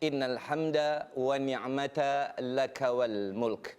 innal hamda wa ni'mata laka wal mulk.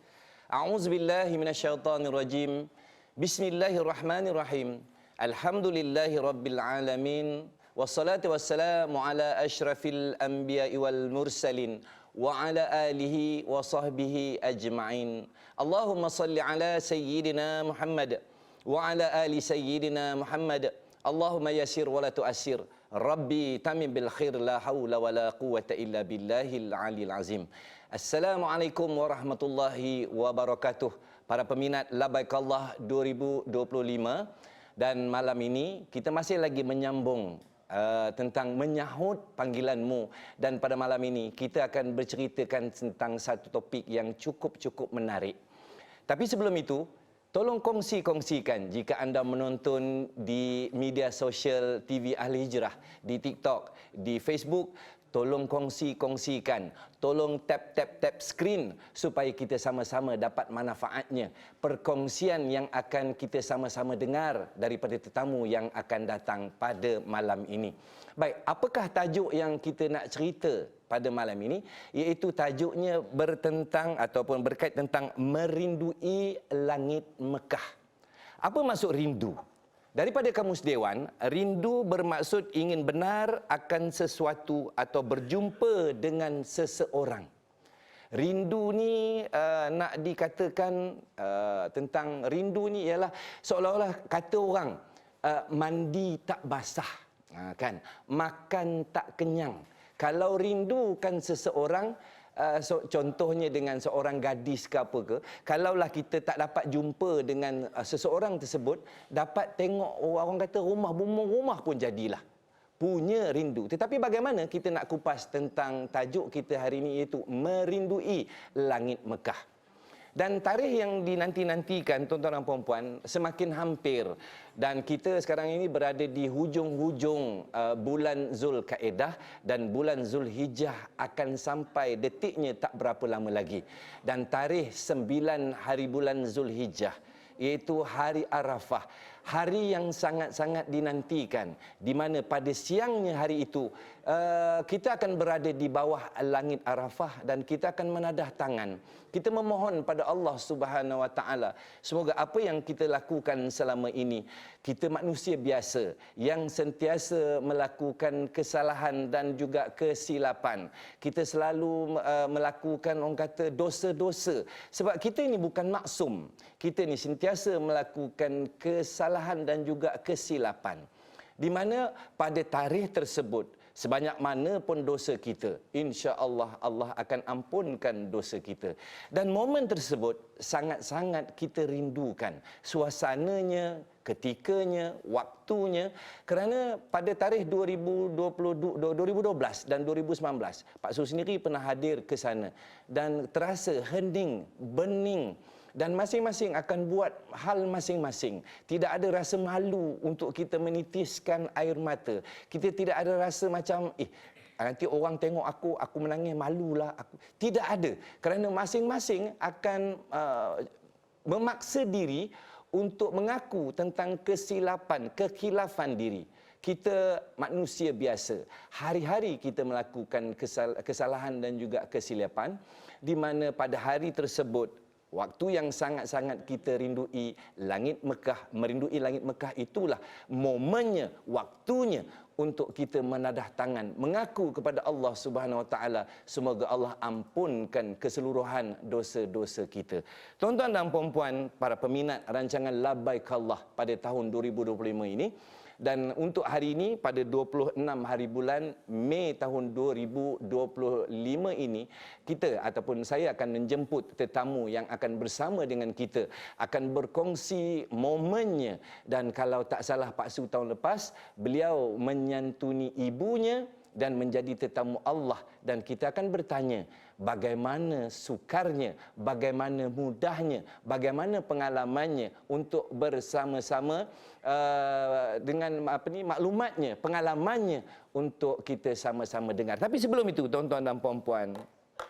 A'udzu billahi minasy syaithanir rajim bismillahirrahmanirrahim. Alhamdulillahi rabbil alamin. Wassalatu wassalamu ala asyrafil anbiya'i wal mursalin wa ala alihi wa sahbihi ajma'in. Allahumma salli ala sayyidina Muhammad wa ala ali sayyidina Muhammad. Allahumma yasir wa la tu'assir. Rabbi tamim bil khair la hawla wa la quwata illa billahil alil azim. Assalamualaikum warahmatullahi wabarakatuh. Para peminat Labaikallah 2025 dan malam ini kita masih lagi menyambung Uh, tentang menyahut panggilanmu dan pada malam ini kita akan berceritakan tentang satu topik yang cukup-cukup menarik. Tapi sebelum itu, Tolong kongsi-kongsikan jika anda menonton di media sosial TV Ahli Hijrah, di TikTok, di Facebook, tolong kongsi-kongsikan, tolong tap-tap-tap screen supaya kita sama-sama dapat manfaatnya. Perkongsian yang akan kita sama-sama dengar daripada tetamu yang akan datang pada malam ini. Baik, apakah tajuk yang kita nak cerita pada malam ini iaitu tajuknya bertentang ataupun berkait tentang merindui langit Mekah. Apa maksud rindu? Daripada kamus dewan, rindu bermaksud ingin benar akan sesuatu atau berjumpa dengan seseorang. Rindu ni uh, nak dikatakan uh, tentang rindu ni ialah seolah-olah kata orang uh, mandi tak basah, uh, kan? Makan tak kenyang. Kalau rindukan seseorang, uh, so, contohnya dengan seorang gadis ke apa ke, kalaulah kita tak dapat jumpa dengan uh, seseorang tersebut, dapat tengok oh, orang kata rumah bumbung rumah pun jadilah. Punya rindu. Tetapi bagaimana kita nak kupas tentang tajuk kita hari ini iaitu merindui langit Mekah. Dan tarikh yang dinanti-nantikan tuan-tuan dan puan-puan semakin hampir dan kita sekarang ini berada di hujung-hujung uh, bulan Zulkaidah dan bulan Zulhijjah akan sampai detiknya tak berapa lama lagi. Dan tarikh 9 hari bulan Zulhijjah iaitu hari Arafah hari yang sangat-sangat dinantikan di mana pada siangnya hari itu uh, kita akan berada di bawah langit Arafah dan kita akan menadah tangan. Kita memohon pada Allah Subhanahu Wa Taala semoga apa yang kita lakukan selama ini kita manusia biasa yang sentiasa melakukan kesalahan dan juga kesilapan. Kita selalu uh, melakukan orang kata dosa-dosa. Sebab kita ini bukan maksum. Kita ini sentiasa melakukan kesalahan kesalahan dan juga kesilapan. Di mana pada tarikh tersebut, sebanyak mana pun dosa kita, insya Allah Allah akan ampunkan dosa kita. Dan momen tersebut sangat-sangat kita rindukan. Suasananya, ketikanya, waktunya. Kerana pada tarikh 2020, 2012 dan 2019, Pak Su sendiri pernah hadir ke sana. Dan terasa hening, bening, dan masing-masing akan buat hal masing-masing. Tidak ada rasa malu untuk kita menitiskan air mata. Kita tidak ada rasa macam eh nanti orang tengok aku aku menangis malulah aku. Tidak ada. Kerana masing-masing akan uh, memaksa diri untuk mengaku tentang kesilapan, kekhilafan diri. Kita manusia biasa. Hari-hari kita melakukan kesalahan dan juga kesilapan di mana pada hari tersebut Waktu yang sangat-sangat kita rindui langit Mekah, merindui langit Mekah itulah momennya, waktunya untuk kita menadah tangan mengaku kepada Allah Subhanahu Wa Taala semoga Allah ampunkan keseluruhan dosa-dosa kita. Tuan-tuan dan puan-puan para peminat rancangan Labaik Allah pada tahun 2025 ini dan untuk hari ini pada 26 hari bulan Mei tahun 2025 ini kita ataupun saya akan menjemput tetamu yang akan bersama dengan kita akan berkongsi momennya. Dan kalau tak salah Pak Su tahun lepas beliau menyantuni ibunya dan menjadi tetamu Allah dan kita akan bertanya bagaimana sukarnya, bagaimana mudahnya, bagaimana pengalamannya untuk bersama-sama uh, dengan apa ni maklumatnya, pengalamannya untuk kita sama-sama dengar. Tapi sebelum itu tuan-tuan dan puan-puan,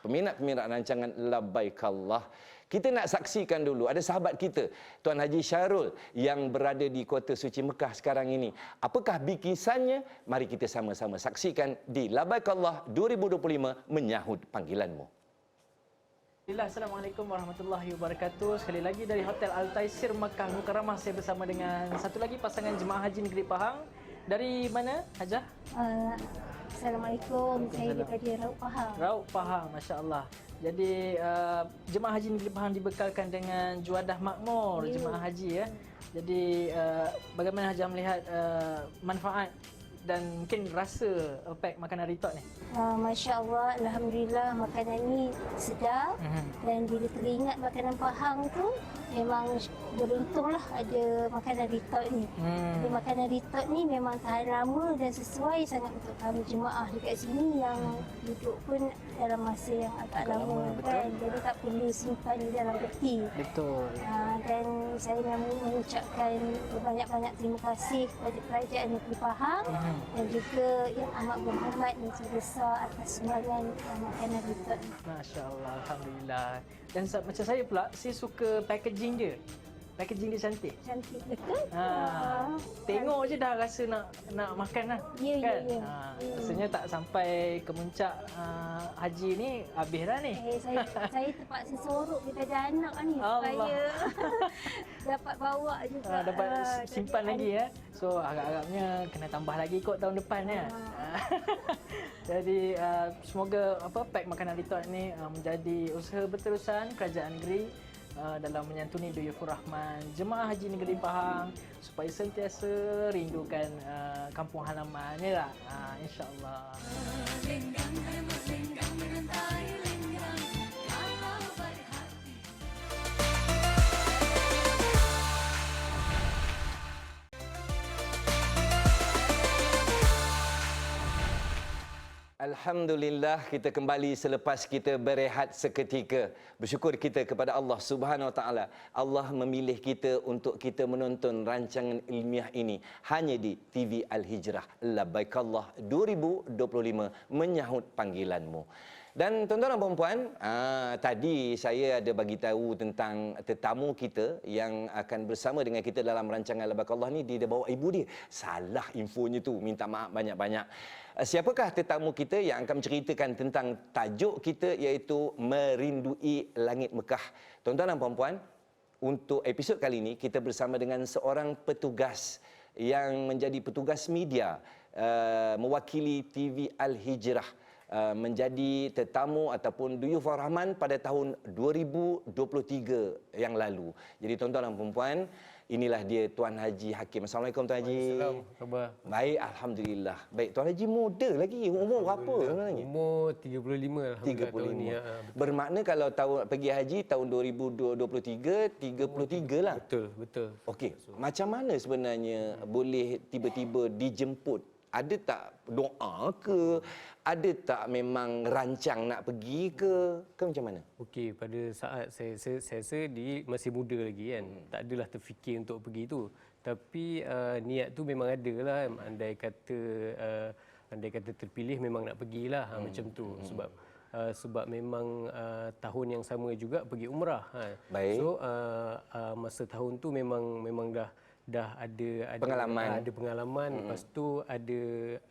peminat-peminat rancangan Labbaikallah kita nak saksikan dulu ada sahabat kita Tuan Haji Syarul yang berada di kota suci Mekah sekarang ini. Apakah bikisannya? Mari kita sama-sama saksikan di Labaikallah 2025 menyahut panggilanmu. Assalamualaikum warahmatullahi wabarakatuh. Sekali lagi dari Hotel Al Taisir Mekah Mukarramah saya bersama dengan satu lagi pasangan jemaah haji negeri Pahang. Dari mana, Hajah? Uh, Assalamualaikum. Saya daripada Rauk Pahang. Rauk Pahang, masya-Allah. Jadi uh, jemaah haji negeri Pahang dibekalkan dengan juadah makmur yeah. jemaah haji ya. Jadi uh, bagaimana Hajah melihat uh, manfaat dan mungkin rasa pack makanan ritok ni? Uh, Masya Allah, Alhamdulillah makanan ni sedap uh-huh. dan bila teringat makanan Pahang tu memang beruntunglah ada makanan ritot ni. Hmm. Jadi makanan ritot ni memang tahan lama dan sesuai sangat untuk kami jemaah dekat sini yang duduk pun dalam masa yang agak lama, lama kan. Jadi tak perlu simpan di dalam peti. Betul. Uh, dan saya nak mengucapkan banyak-banyak terima kasih kepada kerajaan negeri Pahang hmm. Dan juga yang amat berhormat dan sebesar atas sumbangan makanan ni. Masya Allah, Alhamdulillah. Dan macam saya pula, saya suka packaging dia. Packaging dia cantik. Cantik betul. Ha, tengok je dah rasa nak nak makan lah. Ya, ya kan? ya, ya. Ha, rasanya tak sampai ke muncak uh, haji ni, habis dah ni. Eh, saya, saya terpaksa sorok daripada anak ni. Allah. Supaya dapat bawa juga. Ha, dapat uh, simpan lagi ya. So agak-agaknya kena tambah lagi kot tahun depan ya. Ha. Jadi uh, semoga apa pack makanan Litot ni uh, menjadi usaha berterusan kerajaan negeri uh, dalam menyantuni Duyufur Rahman jemaah haji negeri Pahang supaya sentiasa rindukan uh, kampung halaman ni lah uh, insyaallah. Alhamdulillah kita kembali selepas kita berehat seketika. Bersyukur kita kepada Allah Subhanahu Wa Taala. Allah memilih kita untuk kita menonton rancangan ilmiah ini hanya di TV Al Hijrah. Labbaikallah 2025 menyahut panggilanmu. Dan tuan-tuan dan puan-puan, aa, tadi saya ada bagi tahu tentang tetamu kita yang akan bersama dengan kita dalam rancangan Labbaikallah ni dia bawa ibu dia. Salah infonya tu. Minta maaf banyak-banyak. Eh, siapakah tetamu kita yang akan menceritakan tentang tajuk kita iaitu Merindui Langit Mekah. Tuan-tuan dan puan-puan, untuk episod kali ini kita bersama dengan seorang petugas yang menjadi petugas media uh, mewakili TV Al Hijrah uh, menjadi tetamu ataupun duyufur rahman pada tahun 2023 yang lalu. Jadi tuan-tuan dan puan-puan, Inilah dia Tuan Haji Hakim. Assalamualaikum Tuan Haji. Assalamualaikum. Baik, alhamdulillah. Baik, Tuan Haji muda lagi. Umur berapa sebenarnya? Umur 35 alhamdulillah 35. tahun ni. Ya. Bermakna kalau tahun pergi haji tahun 2023 33 lah. Betul, betul. Okey. Macam mana sebenarnya boleh tiba-tiba dijemput ada tak doa ke ada tak memang rancang nak pergi ke ke macam mana okey pada saat saya saya saya, saya di masih muda lagi kan hmm. tak adalah terfikir untuk pergi tu tapi uh, niat tu memang ada lah andai kata uh, andai kata terpilih memang nak pergilah hmm. macam tu hmm. sebab Uh, sebab memang uh, tahun yang sama juga pergi umrah. Ha. Baik. So uh, uh, masa tahun tu memang memang dah dah ada ada pengalaman, ada pengalaman. Hmm. lepas tu ada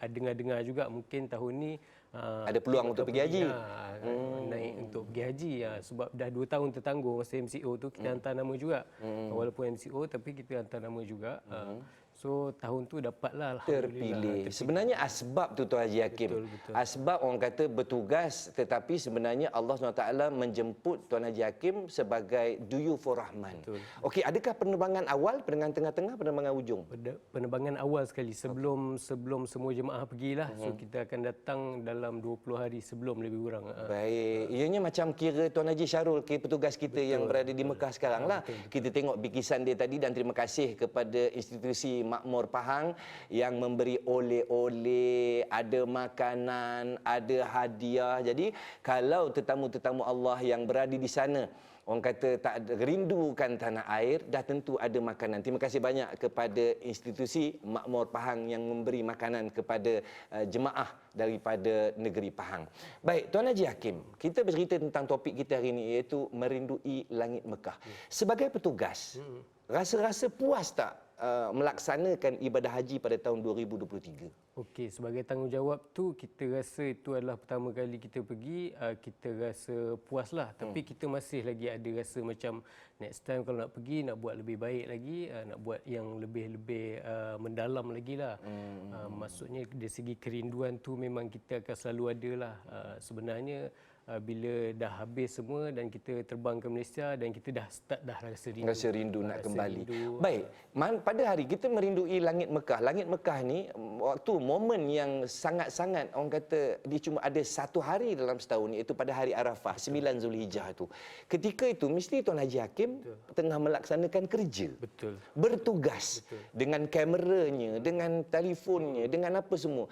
ada dengar-dengar juga mungkin tahun ni uh, ada peluang untuk pergi haji. Ha, hmm. naik untuk pergi haji ya sebab dah 2 tahun tertangguh masa MCO tu kita hmm. hantar nama juga. Hmm. Walaupun MCO tapi kita hantar nama juga. Hmm. Uh, So tahun tu dapatlah terpilih. terpilih. Sebenarnya asbab tu Tuan Haji Hakim. Betul, betul. Asbab orang kata bertugas tetapi sebenarnya Allah SWT menjemput Tuan Haji Hakim sebagai duyufur rahman. Okey, adakah penerbangan awal, penerbangan tengah-tengah, penerbangan ujung? Penerbangan awal sekali sebelum okay. sebelum semua jemaah pergilah. Uh-huh. So mhm. kita akan datang dalam 20 hari sebelum lebih kurang. Ha. Baik. Ianya macam kira Tuan Haji Syarul ke petugas kita betul, yang berada di Mekah sekarang lah. Betul, betul. Kita tengok bikisan dia tadi dan terima kasih kepada institusi makmur Pahang yang memberi oleh-oleh, ada makanan, ada hadiah. Jadi kalau tetamu-tetamu Allah yang berada di sana orang kata tak ada rindukan tanah air dah tentu ada makanan. Terima kasih banyak kepada institusi Makmur Pahang yang memberi makanan kepada uh, jemaah daripada negeri Pahang. Baik, Tuan Haji Hakim, kita bercerita tentang topik kita hari ini iaitu merindui langit Mekah. Sebagai petugas, rasa-rasa puas tak uh, melaksanakan ibadah haji pada tahun 2023? Okey, sebagai tanggungjawab tu kita rasa itu adalah pertama kali kita pergi, uh, kita rasa puas lah. Tapi kita masih lagi ada rasa macam next time kalau nak pergi nak buat lebih baik lagi, uh, nak buat yang lebih-lebih uh, mendalam lagi lah. Uh, maksudnya dari segi kerinduan tu memang kita akan selalu ada lah. Uh, sebenarnya uh, bila dah habis semua dan kita terbang ke Malaysia dan kita dah start dah rasa rindu. Rasa rindu nak Rasa kembali. rindu. Baik, man, pada hari kita merindui langit Mekah. Langit Mekah ni mm, waktu momen yang sangat-sangat orang kata dia cuma ada satu hari dalam setahun iaitu pada hari Arafah 9 Zulhijjah tu. Ketika itu mesti Tuan Haji Hakim Betul. tengah melaksanakan kerja. Betul. Bertugas Betul. dengan kameranya, dengan telefonnya, dengan apa semua.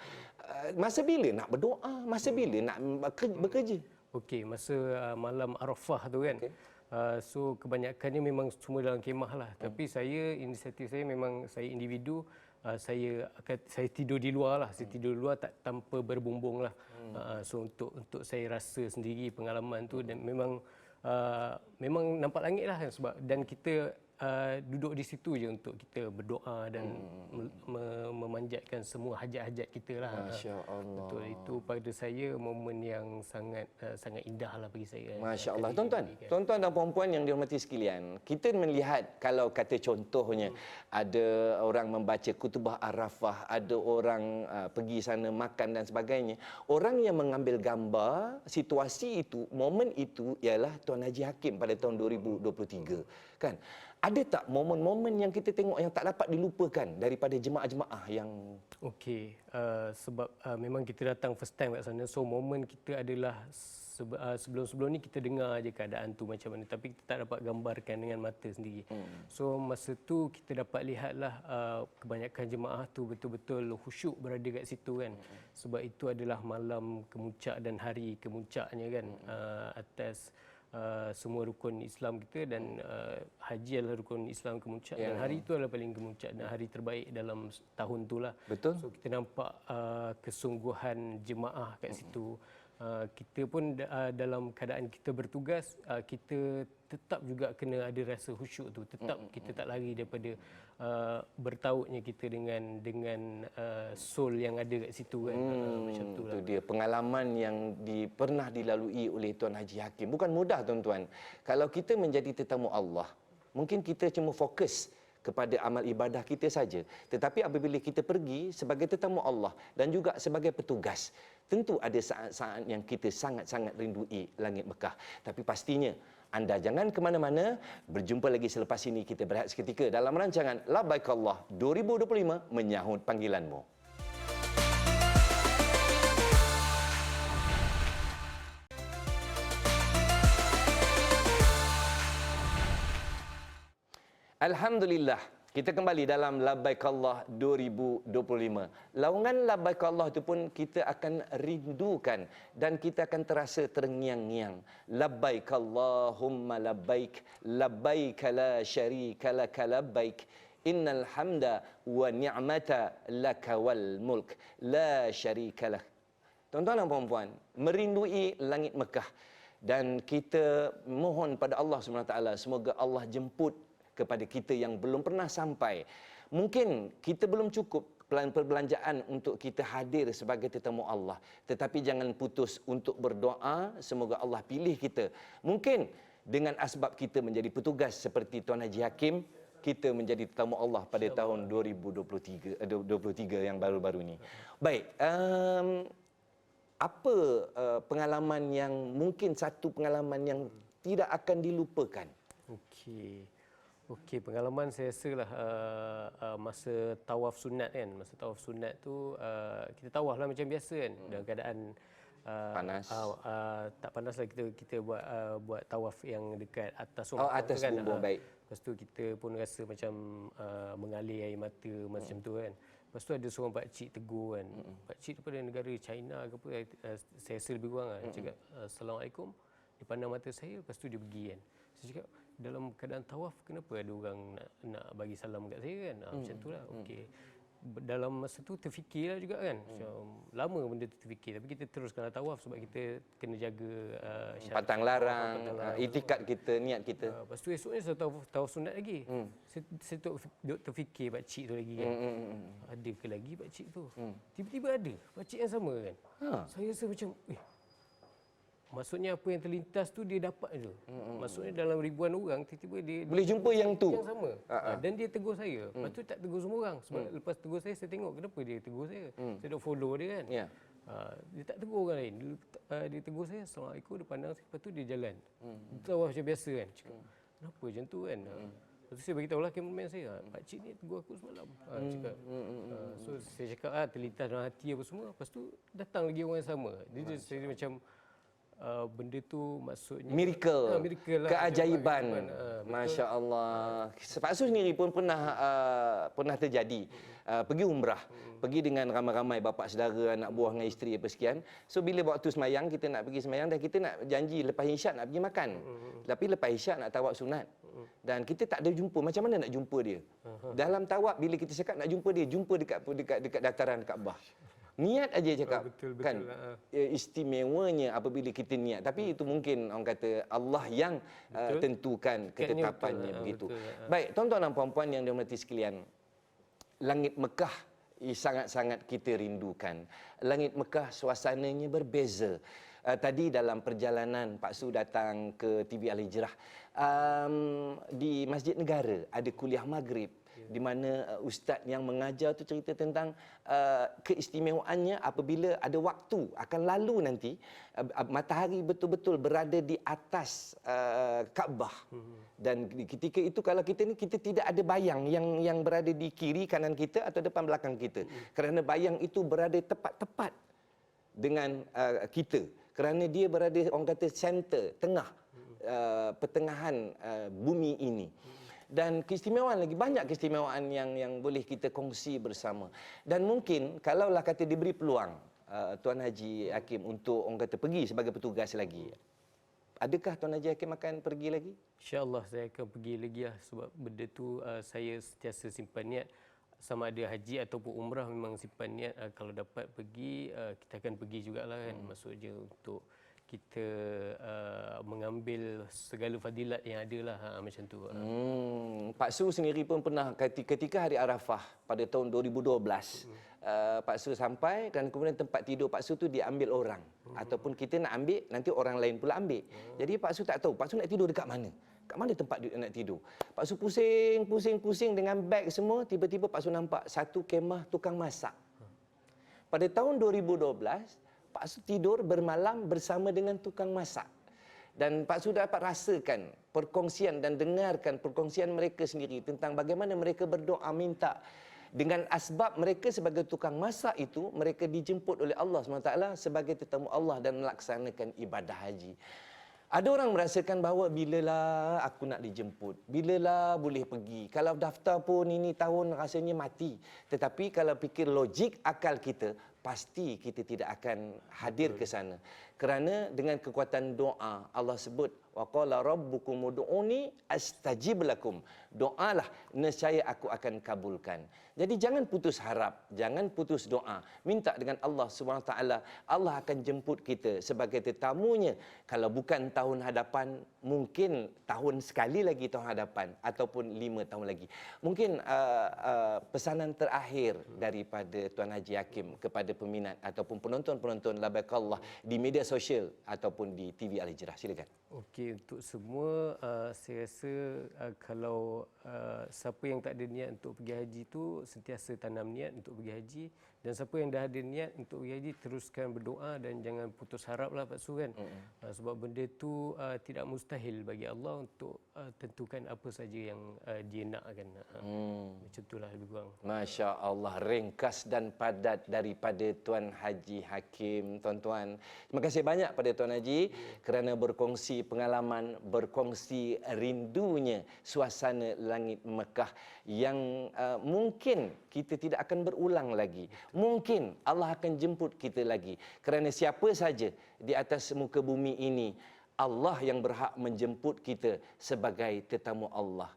Uh, Masa bila nak berdoa? Masa bila nak bekerja- bekerja? Okey, masa uh, malam Arafah tu kan. Okay. Uh, so kebanyakannya memang semua dalam kemah lah. Hmm. Tapi saya inisiatif saya memang saya individu uh, saya akan saya tidur di luar lah. Saya tidur di luar tak tanpa berbumbung lah. Hmm. Uh, so untuk untuk saya rasa sendiri pengalaman tu dan memang uh, memang nampak langit lah sebab dan kita uh, duduk di situ je untuk kita berdoa dan hmm. me- memanjatkan semua hajat-hajat kita lah. Masya Allah. Betul itu pada saya momen yang sangat uh, sangat indah lah bagi saya. Masya Allah. Tuan-tuan, kan. tuan-tuan dan puan-puan yang dihormati sekalian, kita melihat kalau kata contohnya ada orang membaca kutubah Arafah, ada orang uh, pergi sana makan dan sebagainya. Orang yang mengambil gambar situasi itu, momen itu ialah Tuan Haji Hakim pada tahun 2023. Kan? Ada tak momen-momen yang kita tengok yang tak dapat dilupakan daripada jemaah-jemaah yang Okey, uh, sebab uh, memang kita datang first time kat sana, so momen kita adalah sebe- uh, sebelum-sebelum ni kita dengar je keadaan tu macam mana, tapi kita tak dapat gambarkan dengan mata sendiri. Hmm. So masa tu kita dapat lihatlah uh, kebanyakan jemaah tu betul-betul khusyuk berada kat situ kan, hmm. sebab itu adalah malam kemuncak dan hari kemuncaknya kan hmm. uh, atas Uh, semua rukun Islam kita dan uh, haji adalah rukun Islam kemuncak Ya. dan hari itu adalah paling kemuncak dan hari terbaik dalam tahun tu lah. Betul. So kita nampak uh, kesungguhan jemaah kat situ. Uh, kita pun uh, dalam keadaan kita bertugas, uh, kita tetap juga kena ada rasa khusyuk tu. Tetap kita tak lari daripada uh, bertautnya kita dengan dengan uh, soul yang ada kat situ kan. Uh, macam tu lah. Itu dia pengalaman yang di, pernah dilalui oleh Tuan Haji Hakim. Bukan mudah tuan-tuan. Kalau kita menjadi tetamu Allah, mungkin kita cuma fokus kepada amal ibadah kita saja. Tetapi apabila kita pergi sebagai tetamu Allah dan juga sebagai petugas, tentu ada saat-saat yang kita sangat-sangat rindui langit Mekah. Tapi pastinya anda jangan ke mana-mana. Berjumpa lagi selepas ini kita berehat seketika dalam rancangan Labaik Allah 2025 menyahut panggilanmu. Alhamdulillah, kita kembali dalam Labbaik Allah 2025. Laungan Labbaik Allah itu pun kita akan rindukan dan kita akan terasa terngiang-ngiang. Labbaik Allahumma labbaik, labbaik la syarika laka labbaik. Innal hamda wa ni'mata laka wal mulk la syarika lak. Tuan-tuan dan puan-puan, merindui langit Mekah dan kita mohon pada Allah SWT semoga Allah jemput kepada kita yang belum pernah sampai. Mungkin kita belum cukup pelan- perbelanjaan untuk kita hadir sebagai tetamu Allah. Tetapi jangan putus untuk berdoa semoga Allah pilih kita. Mungkin dengan asbab kita menjadi petugas seperti Tuan Haji Hakim, kita menjadi tetamu Allah pada tahun 2023 eh, 23 yang baru-baru ini. Baik, um, apa uh, pengalaman yang mungkin satu pengalaman yang tidak akan dilupakan? Okey. Okey, pengalaman saya rasa lah uh, uh, masa tawaf sunat kan. Masa tawaf sunat tu uh, kita tawaf lah macam biasa kan. Dalam keadaan uh, Panas. Uh, uh, tak panas lah kita kita buat uh, buat tawaf yang dekat atas Oh, atas tu kubur, Ah, baik. Lepas tu kita pun rasa macam uh, mengalir air mata macam tu kan. Lepas tu ada seorang pakcik tegur kan. Pakcik daripada negara China ke apa, uh, saya rasa lebih kurang kan. Cakap, Assalamualaikum. Dia pandang mata saya, lepas tu dia pergi kan. Saya cakap, dalam keadaan tawaf, kenapa ada orang nak, nak bagi salam kat saya kan? Ah, Macam tu lah, okey. Ber- Dalam masa tu terfikirlah juga kan. Macam, lama benda tu terfikir. Tapi kita teruskanlah tawaf sebab kita kena jaga uh, syarat- Patang larang, uh, itikat kita, niat kita. Uh, lepas tu esoknya saya tahu tahu sunat lagi. Hmm. Saya, saya duk, terfikir pak cik tu lagi kan. Hmm, hmm, hmm. Ada ke lagi pak cik tu? Hmm. Tiba-tiba ada pak cik yang sama kan. Ha. Saya rasa macam eh Maksudnya apa yang terlintas tu dia dapat je. Hmm. Maksudnya dalam ribuan orang tiba-tiba dia Boleh jumpa yang tu. yang sama. Uh, dan dia tegur saya. Lepas tu tak tegur semua orang. Sebab lepas tegur saya saya tengok kenapa dia tegur saya. Saya dah follow dia kan. Ya. Uh, dia tak tegur orang lain. Dia, uh, dia tegur saya, Assalamualaikum, dia pandang saya, lepas tu dia jalan. Hmm. Dia tahu macam biasa kan. Cakap, kenapa macam tu kan? Hmm. Lepas tu saya beritahu lah cameraman saya, "Ah, pakcik ni tegur aku semalam. Uh, cakap, uh, so saya cakap, ah, terlintas dalam hati apa semua. Lepas tu datang lagi orang yang sama. Dia, dia, saya dia macam, uh, benda tu maksudnya... Miracle, Ah, miracle lah. keajaiban. Ah, Masya Allah. Pak Su sendiri pun pernah uh, pernah terjadi uh, pergi umrah, pergi dengan ramai-ramai bapa saudara, anak buah dengan isteri apa sekian. So bila waktu semayang kita nak pergi semayang dan kita nak janji lepas isyak nak pergi makan. Tapi lepas isyak nak tawaf sunat. Dan kita tak ada jumpa. Macam mana nak jumpa dia? Dalam tawaf bila kita cakap nak jumpa dia, jumpa dekat dekat dekat dataran Kaabah. Niat aja cakap Oh, betul, betul kan lah. eh, istimewanya apabila kita niat tapi itu mungkin orang kata Allah yang uh, tentukan ketetapannya betul, ah, begitu. betul, ah. Baik, tuan-tuan dan puan-puan yang dihormati sekalian. Langit Mekah eh, sangat-sangat kita rindukan. Langit Mekah suasananya berbeza. Uh, tadi dalam perjalanan Pak Su datang ke TV Al Hijrah um, di Masjid Negara ada kuliah maghrib di mana uh, ustaz yang mengajar tu cerita tentang uh, keistimewaannya apabila ada waktu akan lalu nanti uh, uh, matahari betul-betul berada di atas uh, Kaabah. Dan di- ketika itu kalau kita ni kita tidak ada bayang yang yang berada di kiri kanan kita atau depan belakang kita. Kerana bayang itu berada tepat-tepat dengan uh, kita. Kerana dia berada orang kata center tengah uh, pertengahan uh, bumi ini dan keistimewaan lagi banyak keistimewaan yang yang boleh kita kongsi bersama. Dan mungkin kalaulah kata diberi peluang uh, tuan Haji Hakim untuk orang kata pergi sebagai petugas lagi adakah tuan Haji Hakim akan pergi lagi? InsyaAllah saya akan pergi lagi lah sebab benda tu uh, saya sentiasa simpan niat. Sama ada haji ataupun umrah memang simpan niat uh, kalau dapat pergi uh, kita akan pergi jugalah kan. Hmm. maksudnya untuk kita uh, mengambil segala fadilat yang ada lah ha, macam tu. Hmm. Hmm, Pak Su sendiri pun pernah ketika hari Arafah pada tahun 2012, hmm. uh, Pak Su sampai dan kemudian tempat tidur Pak Su tu diambil orang hmm. ataupun kita nak ambil nanti orang lain pula ambil. Hmm. Jadi Pak Su tak tahu Pak Su nak tidur dekat mana. Kat mana tempat dia nak tidur? Pak Su pusing, pusing, pusing dengan beg semua. Tiba-tiba Pak Su nampak satu kemah tukang masak. Pada tahun 2012, Pak Su tidur bermalam bersama dengan tukang masak. Dan Pak Su dapat rasakan perkongsian dan dengarkan perkongsian mereka sendiri tentang bagaimana mereka berdoa minta dengan asbab mereka sebagai tukang masak itu mereka dijemput oleh Allah SWT sebagai tetamu Allah dan melaksanakan ibadah haji. Ada orang merasakan bahawa bilalah aku nak dijemput, bilalah boleh pergi. Kalau daftar pun ini tahun rasanya mati. Tetapi kalau fikir logik akal kita, pasti kita tidak akan hadir ke sana. Kerana dengan kekuatan doa, Allah sebut, وَقَالَ رَبُّكُمُ دُعُونِي astajib lakum. Doalah, nescaya aku akan kabulkan. Jadi jangan putus harap, jangan putus doa. Minta dengan Allah SWT, Allah akan jemput kita sebagai tetamunya. Kalau bukan tahun hadapan, mungkin tahun sekali lagi tahun hadapan ataupun lima tahun lagi. Mungkin uh, uh, pesanan terakhir daripada Tuan Haji Hakim kepada peminat ataupun penonton-penonton Labaikallah di media sosial ataupun di TV Al-Hijrah. Silakan. Okey untuk semua uh, saya rasa uh, kalau uh, siapa yang tak ada niat untuk pergi haji tu sentiasa tanam niat untuk pergi haji Dan siapa yang dah ada niat untuk haji teruskan berdoa dan jangan putus harap lah Pak Su kan. Uh, sebab benda tu uh, tidak mustahil bagi Allah untuk uh, tentukan apa saja yang uh, dia nakkan. Uh, Hmm. Macam itulah lebih kurang. Masya Allah, ringkas dan padat daripada Tuan Haji Hakim, tuan-tuan. Terima kasih banyak pada Tuan Haji kerana berkongsi pengalaman, berkongsi rindunya suasana langit Mekah yang uh, mungkin kita tidak akan berulang lagi. Mungkin Allah akan jemput kita lagi. Kerana siapa saja di atas muka bumi ini, Allah yang berhak menjemput kita sebagai tetamu Allah.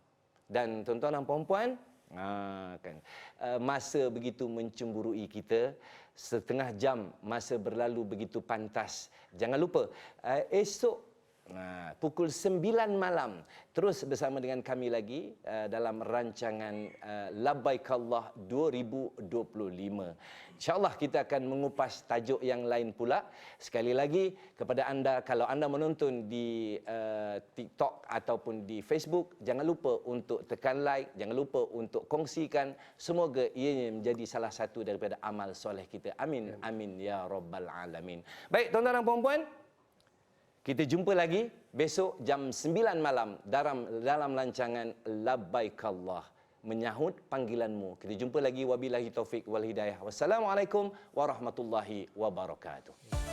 Dan tuan-tuan dan puan-puan, ha, kan, uh, masa begitu mencemburui kita, setengah jam masa berlalu begitu pantas. Jangan lupa, uh, esok Ha, pukul 9 malam terus bersama dengan kami lagi uh, dalam rancangan uh, Labbaikallah 2025. InsyaAllah kita akan mengupas tajuk yang lain pula. Sekali lagi kepada anda kalau anda menonton di uh, TikTok ataupun di Facebook jangan lupa untuk tekan like, jangan lupa untuk kongsikan. Semoga ia menjadi salah satu daripada amal soleh kita. Amin amin ya rabbal alamin. Baik tuan-tuan dan puan-puan, kita jumpa lagi besok jam 9 malam dalam dalam rancangan Labbaikallah menyahut panggilanmu. Kita jumpa lagi wabillahi taufik wal hidayah. Wassalamualaikum warahmatullahi wabarakatuh.